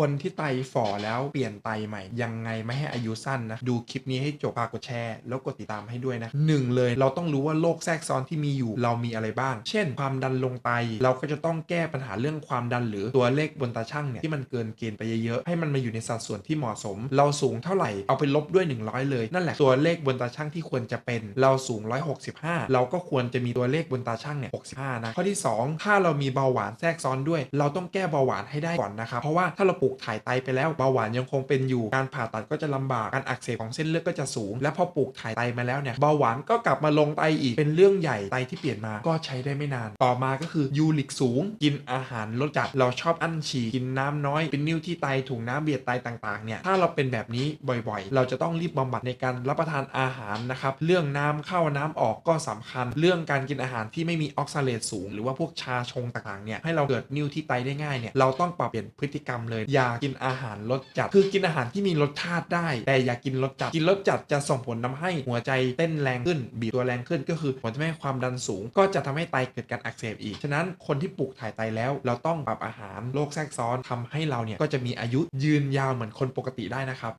คนที่ไตฝ่อแล้วเปลี่ยนไตใหม่ ยังไงไม่ให้อายุสั้นนะ ดูคลิปนี้ให้จบฝากกดแชร์ แล้วกดติดตามให้ด้วยนะหนึ่งเลยเราต้องรู้ว่าโรคแทรกซ้อนที่มีอยู่เรามีอะไรบ้าง เช่น ความดันลงไต เราก็จะต้องแก้ปัญหาเรื่องความดันหรือตัวเลขบนตาช่างเนี่ยที่มันเกินเกณฑ์ไปเยอะๆให้มันมาอยู่ในสัดส่วนที่เหมาะสม เราสูงเท่าไหร่เอาไปลบด้วย 100 เลยนั่นแหละตัวเลขบนตาช่างที่ควรจะเป็น เราสูง 165 เราก็ควรจะมีตัวเลขบนตาช่างเนี่ย65นะข้อที่ 2 ถ้าเรามีเบาหวานแทรกซ้อนด้วย เราต้องแก้เบาหวานให้ได้ก่อนนะครับเพราะว่าถ้าเราปลูกถ่ายไตไปแล้วเบาหวานยังคงเป็นอยู่การผ่าตัดก็จะลำบากการอักเสบของเส้นเลือดก็จะสูง และพอปลูกถ่ายไตมาแล้วเนี่ยเบาหวานก็กลับมาลงไตอีกเป็นเรื่องใหญ่ไตที่เปลี่ยนมาก็ใช้ได้ไม่นาน ต่อมาก็คือยูริกสูง กินอาหารลดจัดเราชอบอั้นฉี่กินน้ำน้อย เป็นนิ้วที่ไตถุงน้ำเบียดไตต่างๆเนี่ยถ้าเราเป็นแบบนี้บ่อยๆ เราจะต้องรีบบำบัดในการรับประทานอาหารนะครับเรื่องน้ำเข้าน้ำออกก็สำคัญ เรื่องการกินอาหารที่ไม่มีออกซาเลตสูง หรือว่าพวกชาชงต่างๆเนี่ยให้เราเกิดนิ้วที่ไตได้ง่ายเนี่ยเราต้องปรับเปลี่ยนพฤติกรรมเลยอย่าากินอาหารรสจัด คือกินอาหารที่มีรสชาติได้ แต่อย่ากินรสจัด กินรสจัดจะส่งผลทำให้หัวใจเต้นแรงขึ้น บีบตัวแรงขึ้นก็คือผลทำให้ความดันสูง ก็จะทำให้ไตเกิดการอักเสบอีก ฉะนั้นคนที่ปลูกถ่ายไตแล้ว เราต้องปรับอาหารโรคแทรกซ้อนทำให้เราเนี่ยก็จะมีอายุยืนยาวเหมือนคนปกติได้นะครับ